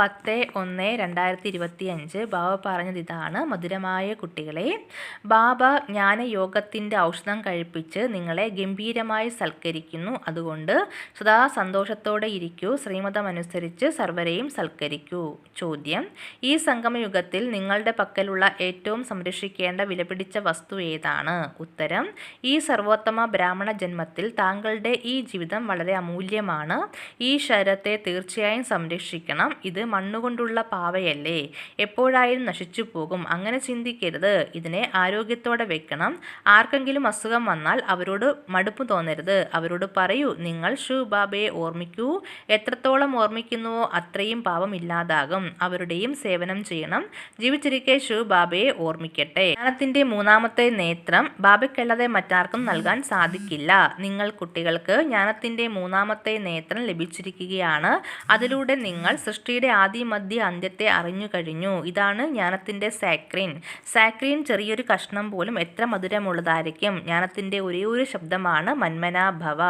പത്ത് ഒന്ന് രണ്ടായിരത്തി ഇരുപത്തി അഞ്ച് ബാബ പറഞ്ഞത് ഇതാണ്. മധുരമായ കുട്ടികളെ ബാബ ജ്ഞാനയോഗത്തിന്റെ ഔഷധം കഴിപ്പിച്ച് നിങ്ങളെ ഗംഭീരമായി സൽക്കരിക്കുന്നു. അതുകൊണ്ട് സദാ സന്തോഷത്തോടെ ഇരിക്കൂ. ശ്രീമതമനുസരിച്ച് സർവരെയും സൽക്കരിക്കൂ. ചോദ്യം. ഈ സംഗമയുഗത്തിൽ നിങ്ങളുടെ പക്കലുള്ള ഏറ്റവും സംരക്ഷിക്കേണ്ട വിലപിടിച്ച വസ്തു ഏതാണ്? ഉത്തരം. ഈ സർവോത്തമ ബ്രാഹ്മണ ജന്മത്തിൽ താങ്കളുടെ ഈ ജീവിതം വളരെ അമൂല്യമാണ്. ഈ ശരത്തെ തീർച്ചയായും സംരക്ഷിക്കണം. ഇത് മണ്ണുകൊണ്ടുള്ള പാവയല്ലേ? എപ്പോഴായാലും നശിച്ചു പോകും അങ്ങനെ ചിന്തിക്കരുത്. ഇതിനെ ആരോഗ്യത്തോടെ വെക്കണം. ആർക്കെങ്കിലും അസുഖം വന്നാൽ അവരോട് മടുപ്പ് തോന്നരുത്. അവരോട് പറയൂ നിങ്ങൾ ഷു ബാബയെ ഓർമ്മിക്കൂ. എത്രത്തോളം ഓർമ്മിക്കുന്നുവോ അത്രയും പാവം ഇല്ലാതാകും. അവരുടെയും സേവനം ചെയ്യണം. ജീവിച്ചിരിക്കെ ഷു ബാബയെ ഓർമ്മിക്കട്ടെ. ജ്ഞാനത്തിന്റെ മൂന്നാമത്തെ നേത്രം ബാബയ്ക്കല്ലാതെ മറ്റാർക്കും നൽകാൻ സാധിക്കില്ല. നിങ്ങൾ കുട്ടികൾക്ക് ജ്ഞാനത്തിന്റെ മൂന്നാമത്തെ നേത്രം ലഭിച്ചിരിക്കുകയാണ്. അതിലൂടെ നിങ്ങൾ സൃഷ്ടിയുടെ ആദി മധ്യ അന്ത്യത്തെ അറിഞ്ഞു കഴിഞ്ഞു. ഇതാണ് ജ്ഞാനത്തിന്റെ സാക്രീൻ. സാക്രീൻ ചെറിയൊരു കഷ്ണം പോലും എത്ര മധുരമുള്ളതായിരിക്കും? ജ്ഞാനത്തിന്റെ ഒരേ ഒരു ശബ്ദമാണ് മന്മനാഭവ.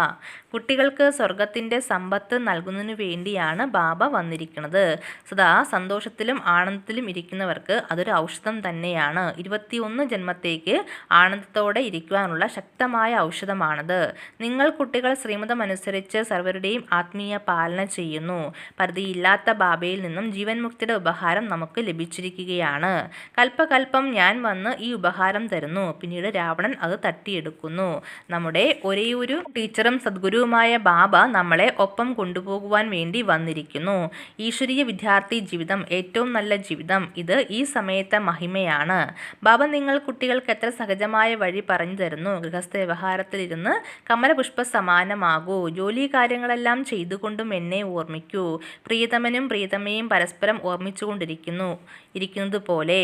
കുട്ടികൾക്ക് സ്വർഗത്തിന്റെ സമ്പത്ത് നൽകുന്നതിനു വേണ്ടിയാണ് ബാബ വന്നിരിക്കുന്നത്. സദാ സന്തോഷത്തിലും ആനന്ദത്തിലും ഇരിക്കുന്നവർക്ക് അതൊരു ഔഷധം തന്നെയാണ്. ഇരുപത്തിയൊന്ന് ജന്മത്തേക്ക് ആനന്ദത്തോടെ ഇരിക്കുവാനുള്ള ശക്തമായ ഔഷധമാണത്. നിങ്ങൾ കുട്ടികൾ ശ്രീമതമനുസരിച്ച് സർവരുടെയും ആത്മീയ പാലന ചെയ്യുന്നു. പരിധിയില്ലാത്ത ബാബയിൽ നിന്നും ജീവൻ മുക്തിയുടെ ഉപഹാരം നമുക്ക് ലഭിച്ചിരിക്കുകയാണ്. കൽപ്പകൽപ്പം ഞാൻ വന്ന് ഈ ഉപഹാരം തരുന്നു. പിന്നീട് രാവണൻ അത് തട്ടിയെടുക്കുന്നു. നമ്മുടെ ഒരേയൊരു ടീച്ചറും സദ്ഗുരുവുമായ ബാബ നമ്മളെ ഒപ്പം കൊണ്ടുപോകുവാൻ വേണ്ടി വന്നിരിക്കുന്നു. ഈശ്വരീയ വിദ്യാർത്ഥി ജീവിതം ഏറ്റവും നല്ല ജീവിതം. ഇത് ഈ സമയത്തെ മഹിമയാണ്. ബാബ നിങ്ങൾ കുട്ടികൾക്ക് എത്ര സഹജമായ വഴി പറഞ്ഞു തരുന്നു? ഗൃഹസ്ഥ വ്യവഹാരത്തിലിരുന്ന് കമലപുഷ്പ സമാനമാകൂ. ജോലി കാര്യങ്ങളെല്ലാം ചെയ്തുകൊണ്ടും എന്നെ ഓർമ്മിക്കൂ. പ്രിയതമനും പ്രിയതമയും പരസ്പരം ഓർമ്മിച്ചുകൊണ്ടിരിക്കുന്നു. ഇരിക്കുന്നത് പോലെ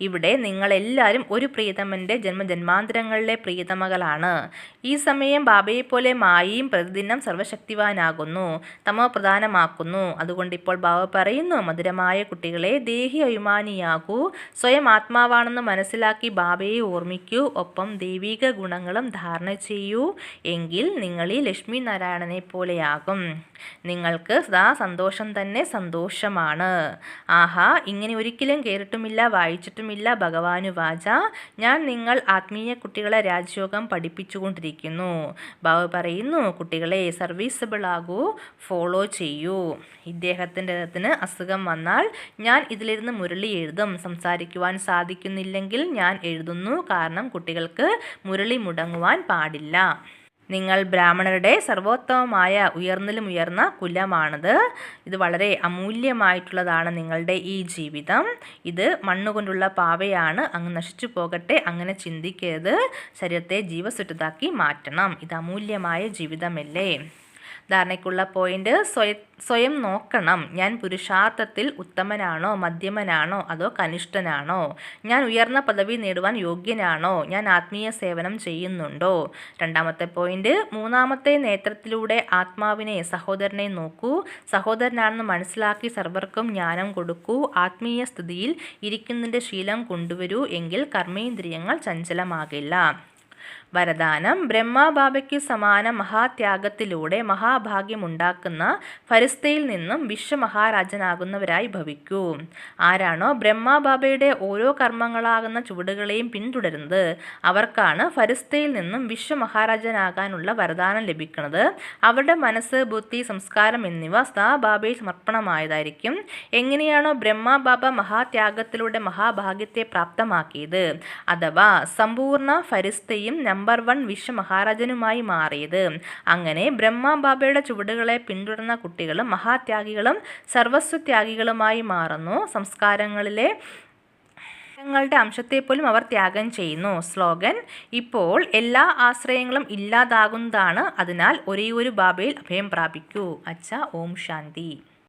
ഇവിടെ നിങ്ങളെല്ലാവരും ഒരു പ്രീതമന്റെ ജന്മജന്മാന്തരങ്ങളിലെ പ്രീതമകളാണ്. ഈ സമയം ബാബയെപ്പോലെ മായയും പ്രതിദിനം സർവശക്തിവാനാകുന്നു തമോ പ്രധാനമാക്കുന്നു. അതുകൊണ്ട് ഇപ്പോൾ ബാബ പറയുന്നു മധുരമായ കുട്ടികളെ ദേഹി അഭിമാനിയാകൂ. സ്വയം ആത്മാവാണെന്ന് മനസ്സിലാക്കി ബാബയെ ഓർമ്മിക്കൂ. ഒപ്പം ദൈവിക ഗുണങ്ങളും ധാരണ ചെയ്യൂ. എങ്കിൽ നിങ്ങൾ ഈ ലക്ഷ്മി നാരായണനെ പോലെയാകും നിങ്ങൾക്ക് സദാ സന്തോഷം തന്നെ സന്തോഷമാണ്. ആഹാ ഇങ്ങനെ ഒരിക്കലും കേറിട്ടുമില്ല വായിച്ചിട്ടുമില്ല ഭഗവാനു വാച. ഞാൻ നിങ്ങൾ ആത്മീയ കുട്ടികളെ രാജയോഗം പഠിപ്പിച്ചുകൊണ്ടിരിക്കുന്നു. ബാബ പറയുന്നു കുട്ടികളെ സർവീസബിൾ ആകൂ. ഫോളോ ചെയ്യൂ. ഇദ്ദേഹത്തിന്റെ അസുഖം വന്നാൽ ഞാൻ ഇതിലിരുന്ന് മുരളി എഴുതും. സംസാരിക്കുവാൻ സാധിക്കുന്നില്ലെങ്കിൽ ഞാൻ എഴുതുന്നു. കാരണം കുട്ടികൾക്ക് മുരളി മുടങ്ങുവാൻ പാടില്ല. നിങ്ങൾ ബ്രാഹ്മണരുടെ സർവോത്തമമായ ഉയർന്നലും ഉയർന്ന കുലമാണത്. ഇത് വളരെ അമൂല്യമായിട്ടുള്ളതാണ് നിങ്ങളുടെ ഈ ജീവിതം. ഇത് മണ്ണുകൊണ്ടുള്ള പാവയാണ് അങ്ങ് നശിച്ചു പോകട്ടെ അങ്ങനെ ചിന്തിക്കരുത്. ശരീരത്തെ ജീവസുറ്റതാക്കി മാറ്റണം. ഇത് അമൂല്യമായ ജീവിതമല്ലേ? ധാരണയ്ക്കുള്ള പോയിന്റ് സ്വയം സ്വയം നോക്കണം. ഞാൻ പുരുഷാർത്ഥത്തിൽ ഉത്തമനാണോ മധ്യമനാണോ അതോ കനിഷ്ഠനാണോ? ഞാൻ ഉയർന്ന പദവി നേടുവാൻ യോഗ്യനാണോ? ഞാൻ ആത്മീയ സേവനം ചെയ്യുന്നുണ്ടോ? രണ്ടാമത്തെ പോയിന്റ് മൂന്നാമത്തെ നേത്രത്തിലൂടെ ആത്മാവിനെ സഹോദരനെ നോക്കൂ. സഹോദരനാണെന്ന് മനസ്സിലാക്കി സർവർക്കും ജ്ഞാനം കൊടുക്കൂ. ആത്മീയ സ്ഥിതിയിൽ ഇരിക്കുന്നതിന്റെ ശീലം കൊണ്ടുവരൂ. എങ്കിൽ കർമ്മേന്ദ്രിയങ്ങൾ ചഞ്ചലമാകില്ല. വരദാനം ബ്രഹ്മബാബയ്ക്ക് സമാന മഹാത്യാഗത്തിലൂടെ മഹാഭാഗ്യമുണ്ടാക്കുന്ന ഫരിസ്തയിൽ നിന്നും വിശ്വമഹാരാജനാകുന്നവരായി ഭവിക്കൂ. ആരാണോ ബ്രഹ്മബാബയുടെ ഓരോ കർമ്മങ്ങളാകുന്ന ചുവടുകളെയും പിന്തുടരുന്നത് അവർക്കാണ് ഫരിസ്തയിൽ നിന്നും വിശ്വമഹാരാജനാകാനുള്ള വരദാനം ലഭിക്കുന്നത്. അവരുടെ മനസ്സ് ബുദ്ധി സംസ്കാരം എന്നിവ സദാ ബാബയിൽ സമർപ്പണമായതായിരിക്കും. എങ്ങനെയാണോ ബ്രഹ്മബാബ മഹാത്യാഗത്തിലൂടെ മഹാഭാഗ്യത്തെ പ്രാപ്തമാക്കിയത്? അഥവാ സമ്പൂർണ ഫരിസ്തയും നമ്പർ വൺ വിശ്വമഹാരാജനുമായി മാറിയത്. അങ്ങനെ ബ്രഹ്മബാബയുടെ ചുവടുകളെ പിന്തുടർന്ന കുട്ടികളും മഹാത്യാഗികളും സർവസ്വത്യാഗികളുമായി മാറുന്നു. സംസ്കാരങ്ങളിലെ ങ്ങളുടെ അംശത്തെപ്പോലും അവർ ത്യാഗം ചെയ്യുന്നു. സ്ലോഗൻ ഇപ്പോൾ എല്ലാ ആശ്രയങ്ങളും ഇല്ലാതാകുന്നതാണ്. അതിനാൽ ഒരേ ഒരു ബാബയിൽ അഭയം പ്രാപിക്കൂ. അച്ഛ ഓം ശാന്തി.